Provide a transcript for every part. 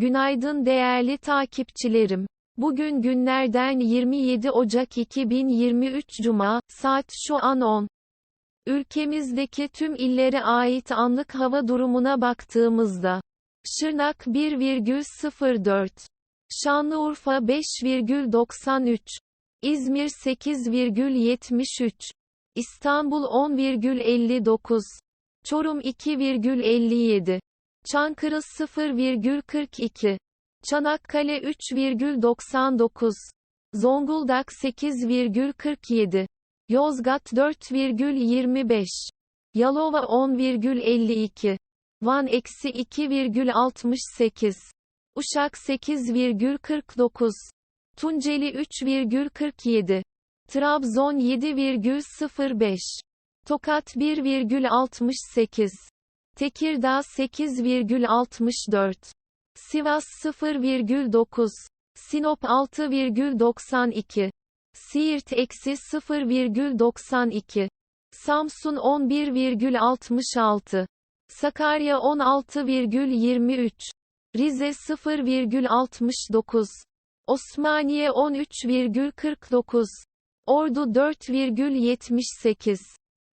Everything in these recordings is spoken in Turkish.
Günaydın değerli takipçilerim. Bugün günlerden 27 Ocak 2023 Cuma, saat şu an 10. Ülkemizdeki tüm illere ait anlık hava durumuna baktığımızda, Şırnak 1,04, Şanlıurfa 5,93, İzmir 8,73, İstanbul 10,59, Çorum 2,57, Çankırı 0,42, Çanakkale 3,99, Zonguldak 8,47, Yozgat 4,25, Yalova 10,52, Van eksi 2,68, Uşak 8,49, Tunceli 3,47, Trabzon 7,05, Tokat 1,68, Tekirdağ 8,64, Sivas 0,9, Sinop 6,92, Siirt eksi 0,92, Samsun 11,66, Sakarya 16,23, Rize 0,69, Osmaniye 13,49, Ordu 4,78,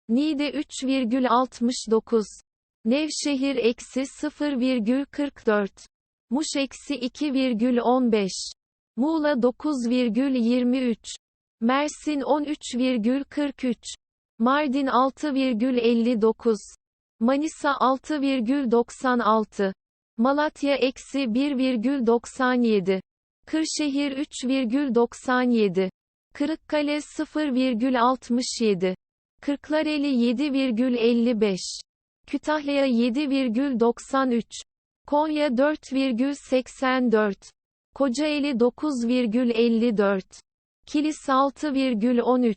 Niğde 3,69, Nevşehir eksi 0,44, Muş eksi 2,15, Muğla 9,23, Mersin 13,43, Mardin 6,59, Manisa 6,96, Malatya eksi 1,97, Kırşehir 3,97, Kırıkkale 0,67, Kırklareli 7,55, Kütahya 7,93, Konya 4,84, Kocaeli 9,54, Kilis 6,13,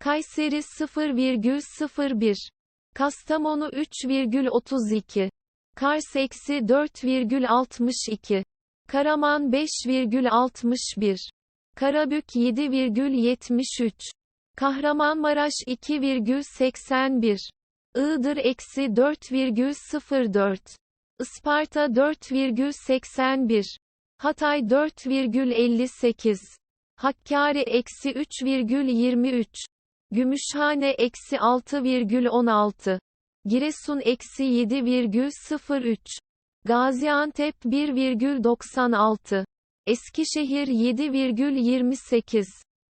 Kayseri 0,01, Kastamonu 3,32, Kars eksi 4,62, Karaman 5,61, Karabük 7,73, Kahramanmaraş 2,81, Iğdır eksi 4,04, Isparta 4,81, Hatay 4,58, Hakkari eksi 3,23, Gümüşhane eksi 6,16, Giresun eksi 7,03, Gaziantep 1,96, Eskişehir 7,28,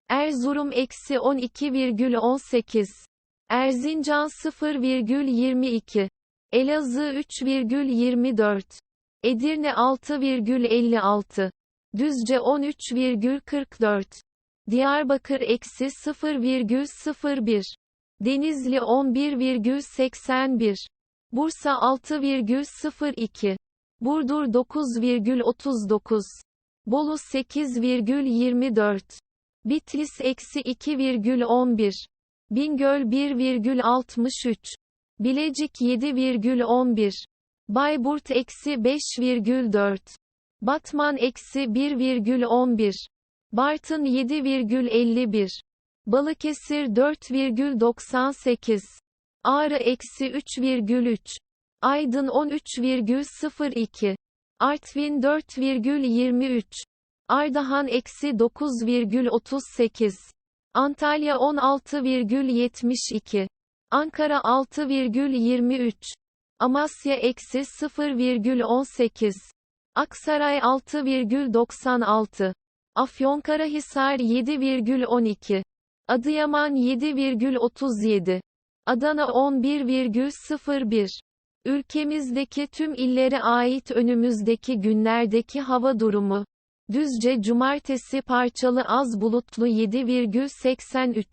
Erzurum eksi 12,18, Erzincan 0,22, Elazığ 3,24, Edirne 6,56, Düzce 13,44, Diyarbakır eksi 0,01, Denizli 11,81, Bursa 6,02, Burdur 9,39, Bolu 8,24, Bitlis eksi 2,11, Bingöl 1,63, Bilecik 7,11, Bayburt eksi 5,4, Batman eksi 1,11, Bartın 7,51, Balıkesir 4,98, Ağrı eksi 3,3, Aydın 13,02, Artvin 4,23, Ardahan eksi 9,38, Antalya 16,72, Ankara 6,23, Amasya eksi 0,18, Aksaray 6,96, Afyonkarahisar 7,12, Adıyaman 7,37, Adana 11,01. Ülkemizdeki tüm illere ait önümüzdeki günlerdeki hava durumu. Düzce Cumartesi parçalı az bulutlu 7,83.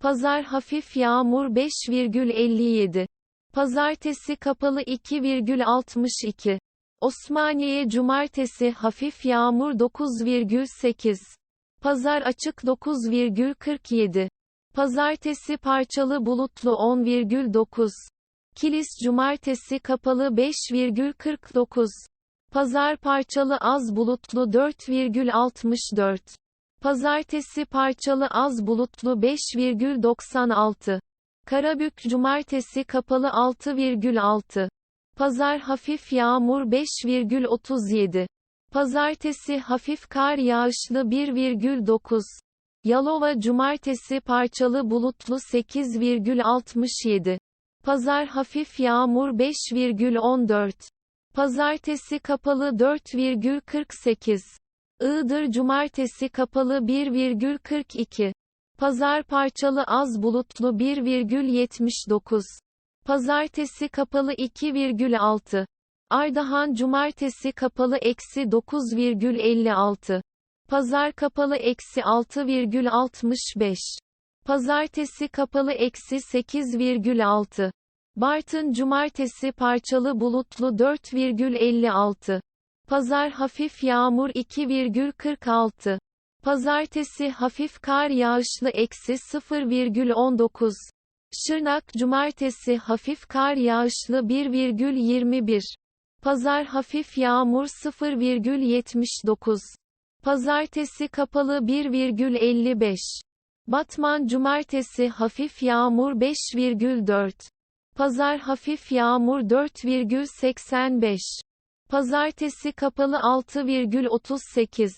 Pazar hafif yağmur 5,57. Pazartesi kapalı 2,62. Osmaniye Cumartesi hafif yağmur 9,8. Pazar açık 9,47. Pazartesi parçalı bulutlu 10,9. Kilis Cumartesi kapalı 5,49. Pazar parçalı az bulutlu 4,64. Pazartesi parçalı az bulutlu 5,96. Karabük Cumartesi kapalı 6,6. Pazar hafif yağmur 5,37. Pazartesi hafif kar yağışlı 1,9. Yalova Cumartesi parçalı bulutlu 8,67. Pazar hafif yağmur 5,14. Pazartesi kapalı 4,48. Iğdır Cumartesi kapalı 1,42. Pazar parçalı az bulutlu 1,79. Pazartesi kapalı 2,6. Ardahan Cumartesi kapalı eksi 9,56. Pazar kapalı eksi 6,65. Pazartesi kapalı eksi 8,6. Bartın Cumartesi parçalı bulutlu 4,56. Pazar hafif yağmur 2,46. Pazartesi hafif kar yağışlı eksi 0,19. Şırnak Cumartesi hafif kar yağışlı 1,21. Pazar hafif yağmur 0,79. Pazartesi kapalı 1,55. Batman Cumartesi hafif yağmur 5,4. Pazar hafif yağmur 4,85. Pazartesi kapalı 6,38.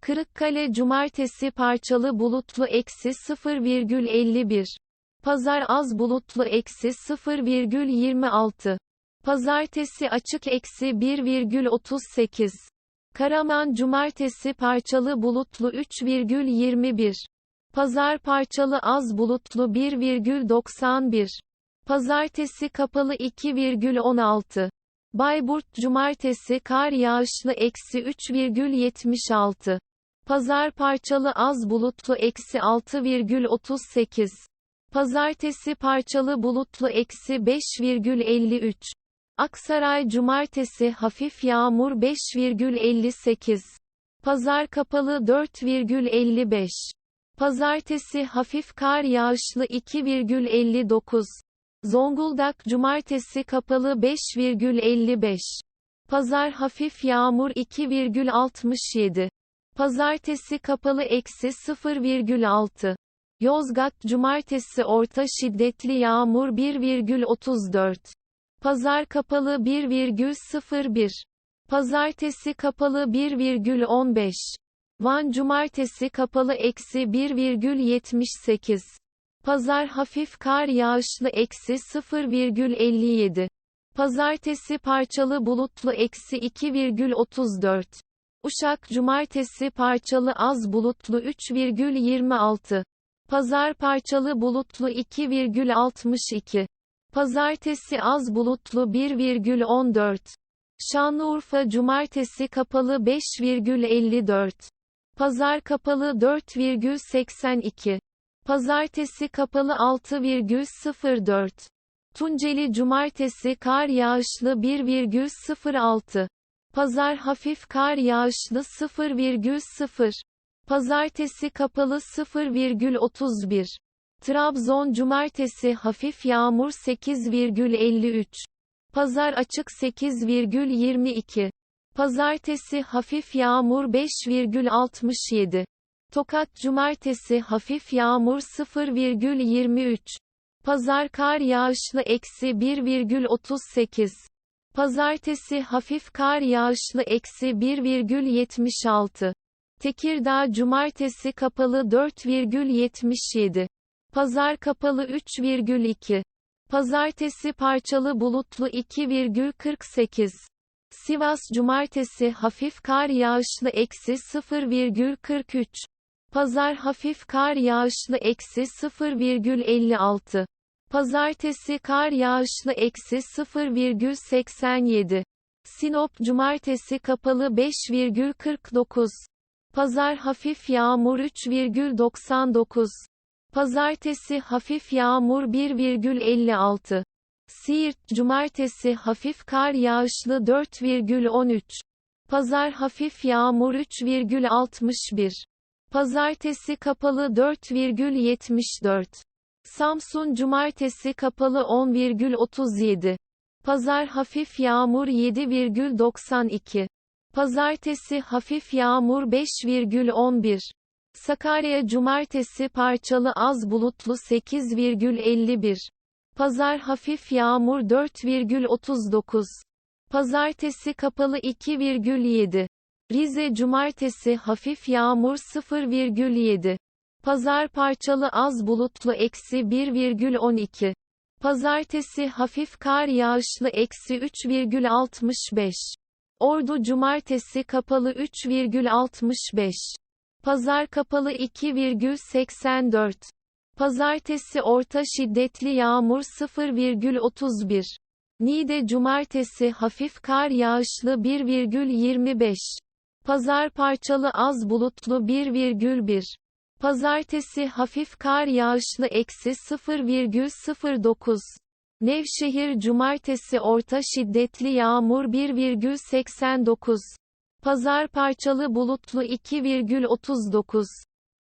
Kırıkkale Cumartesi parçalı bulutlu eksi 0,51. Pazar az bulutlu eksi 0,26. Pazartesi açık eksi 1,38. Karaman Cumartesi parçalı bulutlu 3,21. Pazar parçalı az bulutlu 1,91. Pazartesi kapalı 2,16. Bayburt Cumartesi kar yağışlı eksi 3,76. Pazar parçalı az bulutlu eksi 6,38. Pazartesi parçalı bulutlu eksi 5,53. Aksaray Cumartesi hafif yağmur 5,58. Pazar kapalı 4,55. Pazartesi hafif kar yağışlı 2,59. Zonguldak Cumartesi kapalı 5,55. Pazar hafif yağmur 2,67. Pazartesi kapalı eksi 0,6. Yozgat Cumartesi orta şiddetli yağmur 1,34. Pazar kapalı 1,01. Pazartesi kapalı 1,15. Van Cumartesi kapalı eksi 1,78. Pazar hafif kar yağışlı eksi 0,57. Pazartesi parçalı bulutlu eksi 2,34. Uşak Cumartesi parçalı az bulutlu 3,26. Pazar parçalı bulutlu 2,62. Pazartesi az bulutlu 1,14. Şanlıurfa Cumartesi kapalı 5,54. Pazar kapalı 4,82. Pazartesi kapalı 6,04. Tunceli Cumartesi kar yağışlı 1,06. Pazar hafif kar yağışlı 0,0. Pazartesi kapalı 0,31. Trabzon Cumartesi hafif yağmur 8,53. Pazar açık 8,22. Pazartesi hafif yağmur 5,67. Tokat Cumartesi hafif yağmur 0,23. Pazar kar yağışlı eksi 1,38. Pazartesi hafif kar yağışlı eksi 1,76. Tekirdağ Cumartesi kapalı 4,77. Pazar kapalı 3,2. Pazartesi parçalı bulutlu 2,48. Sivas Cumartesi hafif kar yağışlı eksi 0,43. Pazar hafif kar yağışlı eksi 0,56. Pazartesi kar yağışlı eksi 0,87. Sinop Cumartesi kapalı 5,49. Pazar hafif yağmur 3,99. Pazartesi hafif yağmur 1,56. Siirt Cumartesi hafif kar yağışlı 4,13. Pazar hafif yağmur 3,61. Pazartesi kapalı 4,74. Samsun Cumartesi kapalı 10,37. Pazar hafif yağmur 7,92. Pazartesi hafif yağmur 5,11. Sakarya Cumartesi parçalı az bulutlu 8,51. Pazar hafif yağmur 4,39. Pazartesi kapalı 2,7. Rize Cumartesi hafif yağmur 0,7. Pazar parçalı az bulutlu eksi 1,12. Pazartesi hafif kar yağışlı eksi 3,65. Ordu Cumartesi kapalı 3,65. Pazar kapalı 2,84. Pazartesi orta şiddetli yağmur 0,31. Niğde Cumartesi hafif kar yağışlı 1,25. Pazar parçalı az bulutlu 1,1. Pazartesi hafif kar yağışlı eksi 0,09. Nevşehir Cumartesi orta şiddetli yağmur 1,89. Pazar parçalı bulutlu 2,39.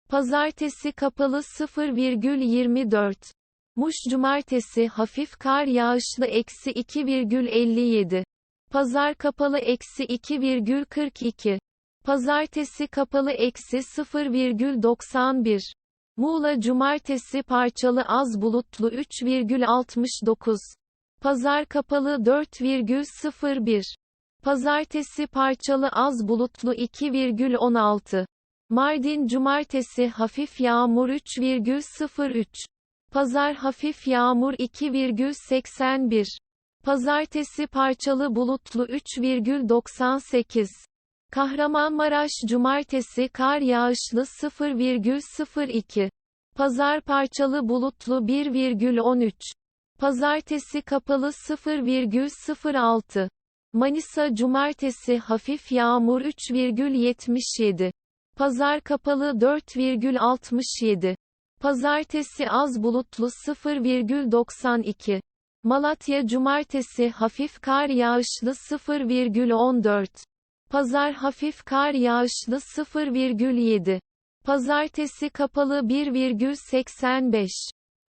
Pazartesi kapalı 0,24. Muş Cumartesi hafif kar yağışlı eksi 2,57. Pazar kapalı eksi 2,42. Pazartesi kapalı eksi 0,91. Muğla Cumartesi parçalı az bulutlu 3,69. Pazar kapalı 4,01. Pazartesi parçalı az bulutlu 2,16. Mardin Cumartesi hafif yağmur 3,03. Pazar hafif yağmur 2,81. Pazartesi parçalı bulutlu 3,98. Kahramanmaraş Cumartesi kar yağışlı 0,02. Pazar parçalı bulutlu 1,13. Pazartesi kapalı 0,06. Manisa Cumartesi hafif yağmur 3,77. Pazar kapalı 4,67. Pazartesi az bulutlu 0,92. Malatya Cumartesi hafif kar yağışlı 0,14. Pazar hafif kar yağışlı 0,7. Pazartesi kapalı 1,85.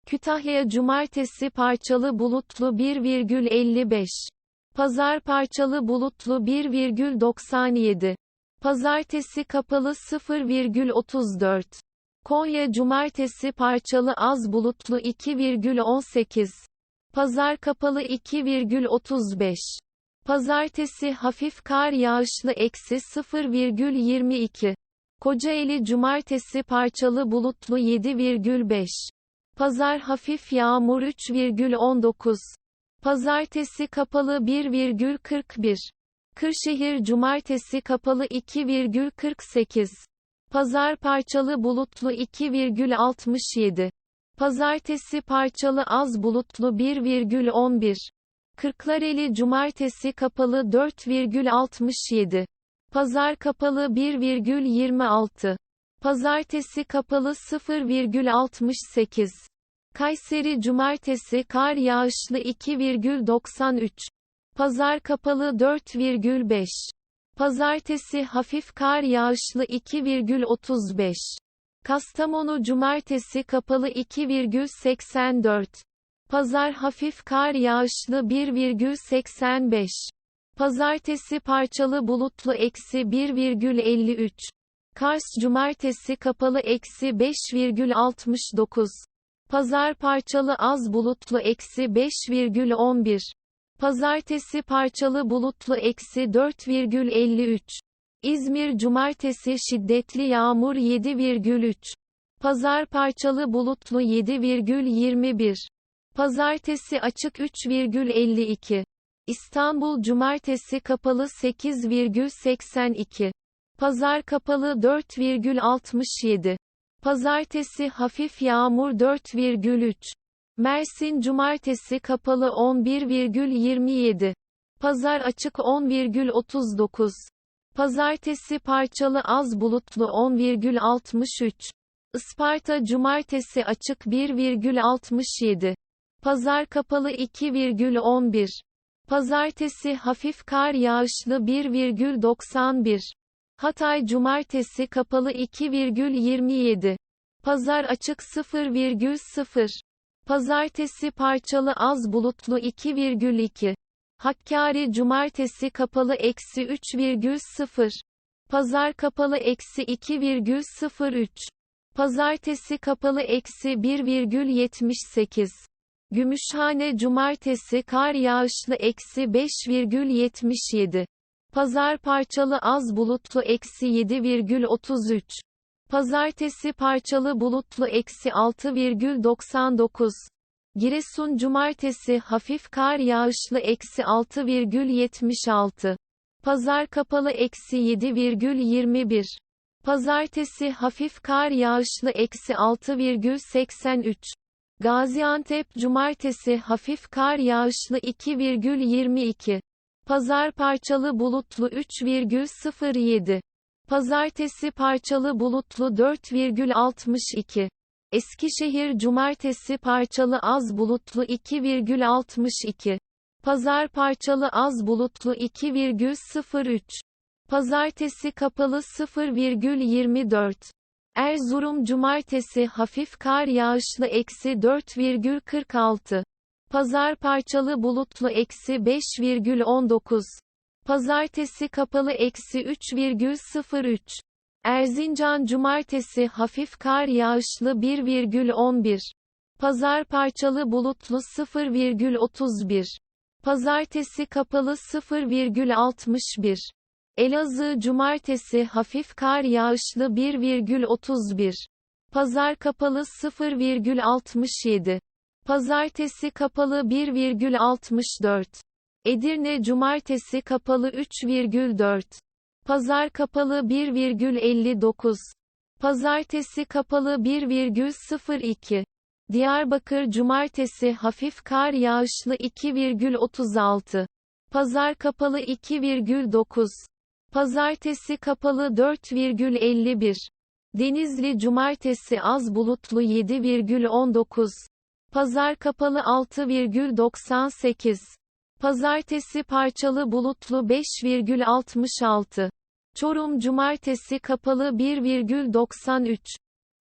Kütahya Cumartesi parçalı bulutlu 1,55. Pazar parçalı bulutlu 1,97. Pazartesi kapalı 0,34. Konya Cumartesi parçalı az bulutlu 2,18. Pazar kapalı 2,35. Pazartesi hafif kar yağışlı eksi 0,22. Kocaeli Cumartesi parçalı bulutlu 7,5. Pazar hafif yağmur 3,19. Pazartesi kapalı 1,41. Kırşehir Cumartesi kapalı 2,48. Pazar parçalı bulutlu 2,67. Pazartesi parçalı az bulutlu 1,11. Kırklareli Cumartesi kapalı 4,67. Pazar kapalı 1,26. Pazartesi kapalı 0,68. Kayseri Cumartesi kar yağışlı 2,93. Pazar kapalı 4,5. Pazartesi hafif kar yağışlı 2,35. Kastamonu Cumartesi kapalı 2,84. Pazar hafif kar yağışlı 1,85. Pazartesi parçalı bulutlu eksi 1,53. Kars Cumartesi kapalı eksi 5,69. Pazar parçalı az bulutlu eksi 5,11. Pazartesi parçalı bulutlu eksi 4,53. İzmir Cumartesi şiddetli yağmur 7,3. Pazar parçalı bulutlu 7,21. Pazartesi açık 3,52. İstanbul Cumartesi kapalı 8,82. Pazar kapalı 4,67. Pazartesi hafif yağmur 4,3. Mersin Cumartesi kapalı 11,27. Pazar açık 10,39. Pazartesi parçalı az bulutlu 10,63. Isparta Cumartesi açık 1,67. Pazar kapalı 2,11. Pazartesi hafif kar yağışlı 1,91. Hatay Cumartesi kapalı 2,27. Pazar açık 0,0. Pazartesi parçalı az bulutlu 2,2. Hakkari Cumartesi kapalı eksi 3,0. Pazar kapalı eksi 2,03. Pazartesi kapalı eksi 1,78. Gümüşhane Cumartesi kar yağışlı eksi 5,77. Pazar parçalı az bulutlu eksi 7,33. Pazartesi parçalı bulutlu eksi 6,99. Giresun cumartesi hafif kar yağışlı eksi 6,76. Pazar kapalı eksi 7,21. Pazartesi hafif kar yağışlı eksi 6,83. Gaziantep cumartesi hafif kar yağışlı 2,22. Pazar parçalı bulutlu 3,07. Pazartesi parçalı bulutlu 4,62. Eskişehir cumartesi parçalı az bulutlu 2,62. Pazar parçalı az bulutlu 2,03. Pazartesi kapalı 0,24. Erzurum cumartesi hafif kar yağışlı eksi 4,46. Pazar parçalı bulutlu eksi 5,19. Pazartesi kapalı eksi 3,03. Erzincan cumartesi hafif kar yağışlı 1,11. Pazar parçalı bulutlu 0,31. Pazartesi kapalı 0,61. Elazığ cumartesi hafif kar yağışlı 1,31. Pazar kapalı 0,67. Pazartesi kapalı 1,64. Edirne cumartesi kapalı 3,4. Pazar kapalı 1,59. Pazartesi kapalı 1,02. Diyarbakır cumartesi hafif kar yağışlı 2,36. Pazar kapalı 2,9. Pazartesi kapalı 4,51. Denizli cumartesi az bulutlu 7,19. Pazar kapalı 6,98. Pazartesi parçalı bulutlu 5,66. Çorum cumartesi kapalı 1,93.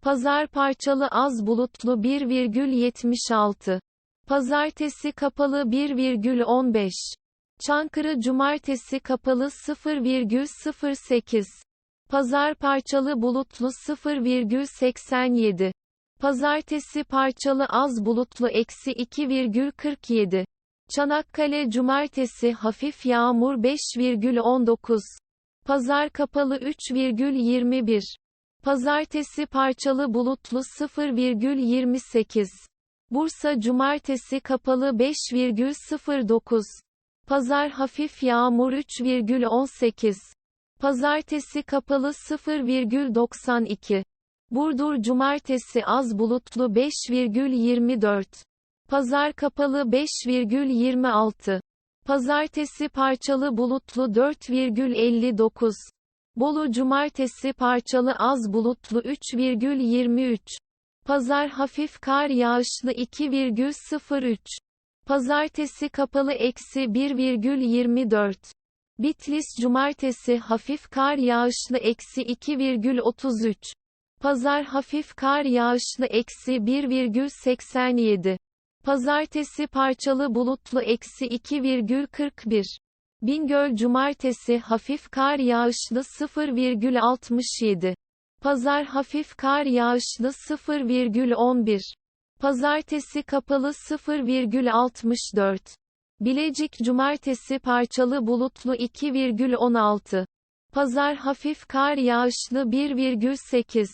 Pazar parçalı az bulutlu 1,76. Pazartesi kapalı 1,15. Çankırı cumartesi kapalı 0,08. Pazar parçalı bulutlu 0,87. Pazartesi parçalı az bulutlu eksi 2,47. Çanakkale cumartesi hafif yağmur 5,19. Pazar kapalı 3,21. Pazartesi parçalı bulutlu 0,28. Bursa cumartesi kapalı 5,09. Pazar hafif yağmur 3,18. Pazartesi kapalı 0,92. Burdur cumartesi az bulutlu 5,24. Pazar kapalı 5,26. Pazartesi parçalı bulutlu 4,59. Bolu cumartesi parçalı az bulutlu 3,23. Pazar hafif kar yağışlı 2,03. Pazartesi kapalı eksi 1,24. Bitlis cumartesi hafif kar yağışlı eksi 2,33. Pazar hafif kar yağışlı eksi 1,87. Pazartesi parçalı bulutlu eksi 2,41. Bingöl cumartesi hafif kar yağışlı 0,67. Pazar hafif kar yağışlı 0,11. Pazartesi kapalı 0,64. Bilecik cumartesi parçalı bulutlu 2,16. Pazar hafif kar yağışlı 1,8.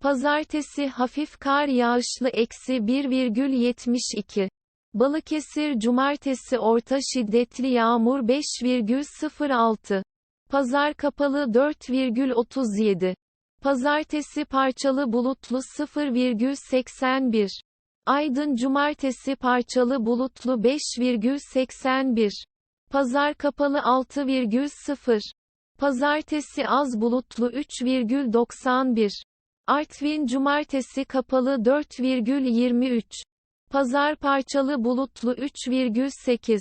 Pazartesi hafif kar yağışlı eksi 1,72. Balıkesir cumartesi orta şiddetli yağmur 5,06. Pazar kapalı 4,37. Pazartesi parçalı bulutlu 0,81. Aydın cumartesi parçalı bulutlu 5,81. Pazar kapalı 6,0. Pazartesi az bulutlu 3,91. Artvin cumartesi kapalı 4,23. Pazar parçalı bulutlu 3,8.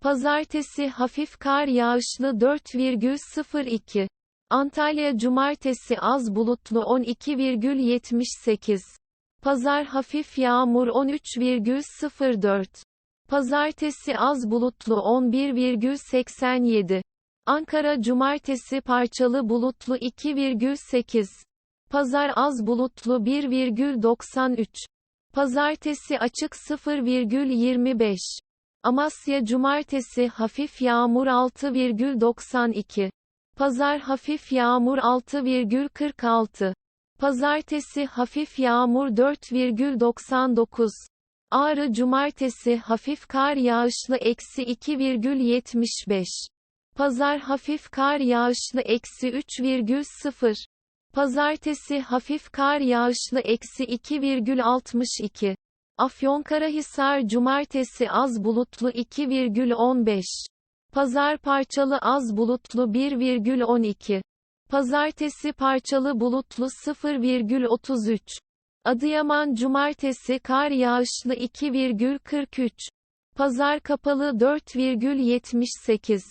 Pazartesi hafif kar yağışlı 4,02. Antalya cumartesi az bulutlu 12,78. Pazar hafif yağmur 13,04. Pazartesi az bulutlu 11,87. Ankara cumartesi parçalı bulutlu 2,8. Pazar az bulutlu 1,93. Pazartesi açık 0,25. Amasya Cumartesi hafif yağmur 6,92. Pazar hafif yağmur 6,46. Pazartesi hafif yağmur 4,99. Ağrı Cumartesi hafif kar yağışlı eksi 2,75. Pazar hafif kar yağışlı eksi 3,0. Pazartesi hafif kar yağışlı eksi 2,62. Afyonkarahisar Cumartesi az bulutlu 2,15. Pazar parçalı az bulutlu 1,12. Pazartesi parçalı bulutlu 0,33. Adıyaman Cumartesi kar yağışlı 2,43. Pazar kapalı 4,78.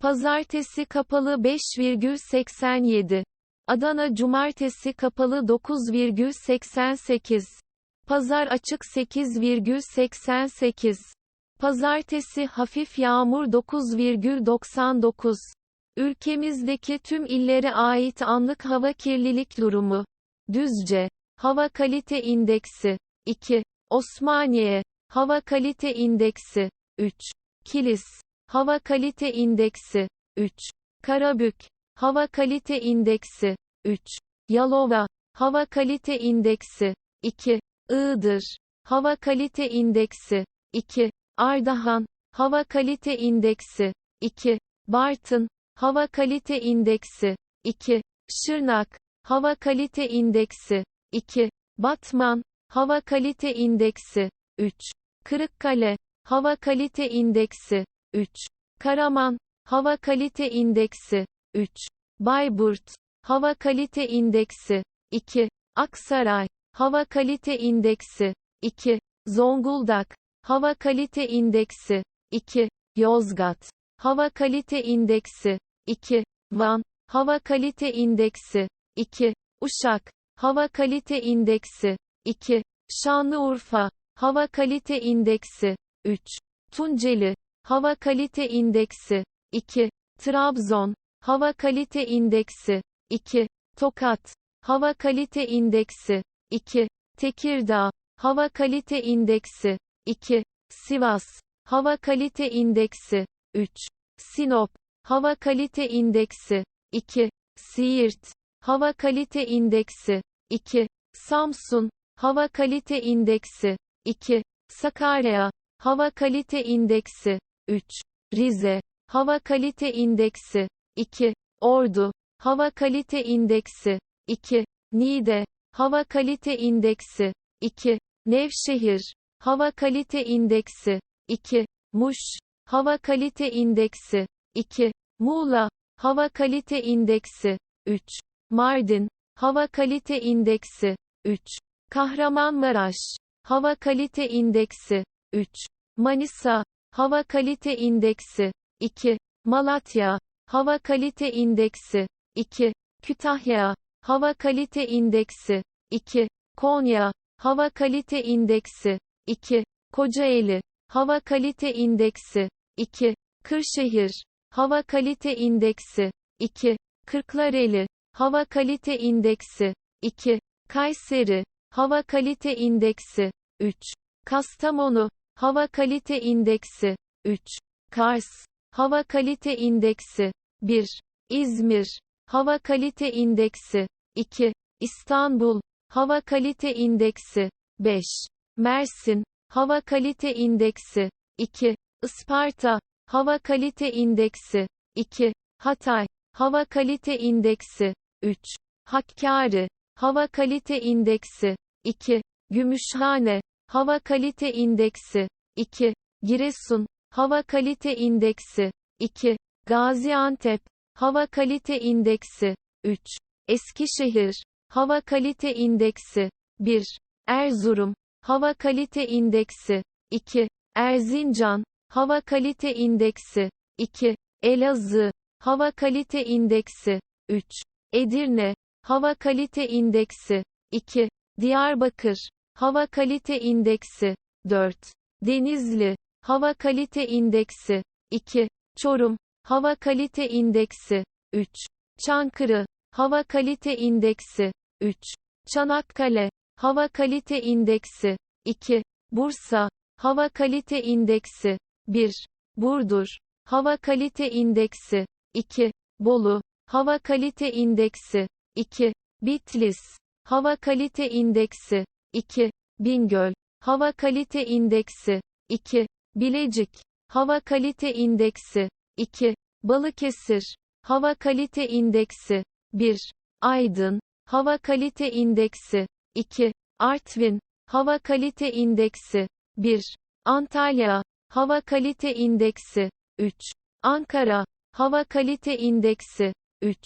Pazartesi kapalı 5,87. Adana Cumartesi kapalı 9,88. Pazar açık 8,88. Pazartesi hafif yağmur 9,99. Ülkemizdeki tüm illere ait anlık hava kirlilik durumu. Düzce. Hava kalite indeksi. 2. Osmaniye. Hava kalite indeksi. 3. Kilis. Hava kalite indeksi. 3. Karabük. Hava kalite indeksi. 3. Yalova. Hava kalite indeksi. 2. Iğdır. Hava kalite indeksi. 2. Ardahan. Hava kalite indeksi. 2. Bartın. Hava kalite indeksi. 2. Şırnak. Hava kalite indeksi. 2. Batman. Hava kalite indeksi. 3. Kırıkkale. Hava kalite indeksi. 3. Karaman. Hava kalite indeksi. 3. Bayburt. Hava kalite indeksi. 2. Aksaray. Hava kalite indeksi. 2. Zonguldak. Hava kalite indeksi. 2. Yozgat. Hava kalite indeksi. 2. Van. Hava kalite indeksi. 2. Uşak. Hava kalite indeksi. 2. Şanlıurfa. Hava kalite indeksi. 3. Tunceli. Hava kalite indeksi. 2. Trabzon. Hava kalite indeksi. 2. Tokat. Hava kalite indeksi. 2. Tekirdağ. Hava kalite indeksi. 2. Sivas. Hava kalite indeksi. 3. Sinop. Hava kalite indeksi. 2. Siirt. Hava kalite indeksi. 2. Samsun. Hava kalite indeksi. 2. Sakarya. Hava kalite indeksi. 3. Rize. Hava kalite indeksi. 2. Ordu. Hava kalite indeksi. 2. Niğde. Hava kalite indeksi. 2. Nevşehir. Hava kalite indeksi. 2. Muş. Hava kalite indeksi. 2. Muğla. Hava kalite indeksi. 3. Mardin. Hava kalite indeksi. 3. Kahramanmaraş. Hava kalite indeksi. 3. Manisa. Hava kalite indeksi. 2. Malatya. Hava kalite indeksi. 2. Kütahya. Hava kalite indeksi. 2. Konya. Hava kalite indeksi. 2. Kocaeli. Hava kalite indeksi. 2. Kırşehir. Hava kalite indeksi. 2. Kırklareli. Hava kalite indeksi. 2. Kayseri. Hava kalite indeksi. 3. Kastamonu. Hava kalite indeksi. 3. Kars. Hava kalite indeksi. 1. İzmir. Hava kalite indeksi. 2. İstanbul. Hava kalite indeksi. 5. Mersin. Hava kalite indeksi. 2. Isparta. Hava kalite indeksi. 2. Hatay. Hava kalite indeksi. 3. Hakkari. Hava kalite indeksi. 2. Gümüşhane. Hava kalite indeksi. 2. Giresun. Hava kalite indeksi. 2. Gaziantep. Hava kalite indeksi. 3. Eskişehir. Hava kalite indeksi. 1. Erzurum. Hava kalite indeksi. 2. Erzincan. Hava kalite indeksi. 2. Elazığ. Hava kalite indeksi. 3. Edirne. Hava kalite indeksi. 2. Diyarbakır. Hava kalite indeksi. 4. Denizli. Hava kalite indeksi. 2. Çorum. Hava kalite indeksi. 3. Çankırı. Hava kalite indeksi. 3. Çanakkale. Hava kalite indeksi. 2. Bursa. Hava kalite indeksi. 1. Burdur. Hava kalite indeksi. 2. Bolu. Hava kalite indeksi. 2. Bitlis. Hava kalite indeksi. 2. Bingöl. Hava kalite indeksi. 2. Bilecik. Hava kalite indeksi. 2. Balıkesir. Hava kalite indeksi. 1. Aydın. Hava kalite indeksi. 2. Artvin. Hava kalite indeksi. 1. Antalya. Hava kalite indeksi. 3. Ankara. Hava kalite indeksi. 3.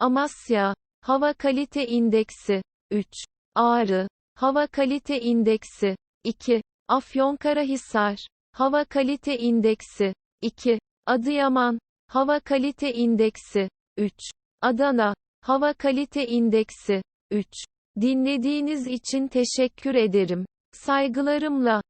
Amasya. Hava kalite indeksi. 3. Ağrı. Hava kalite indeksi. 2. Afyonkarahisar. Hava kalite indeksi. 2. Adıyaman. Hava kalite indeksi. 3. Adana. Hava kalite indeksi. 3. Dinlediğiniz için teşekkür ederim. Saygılarımla.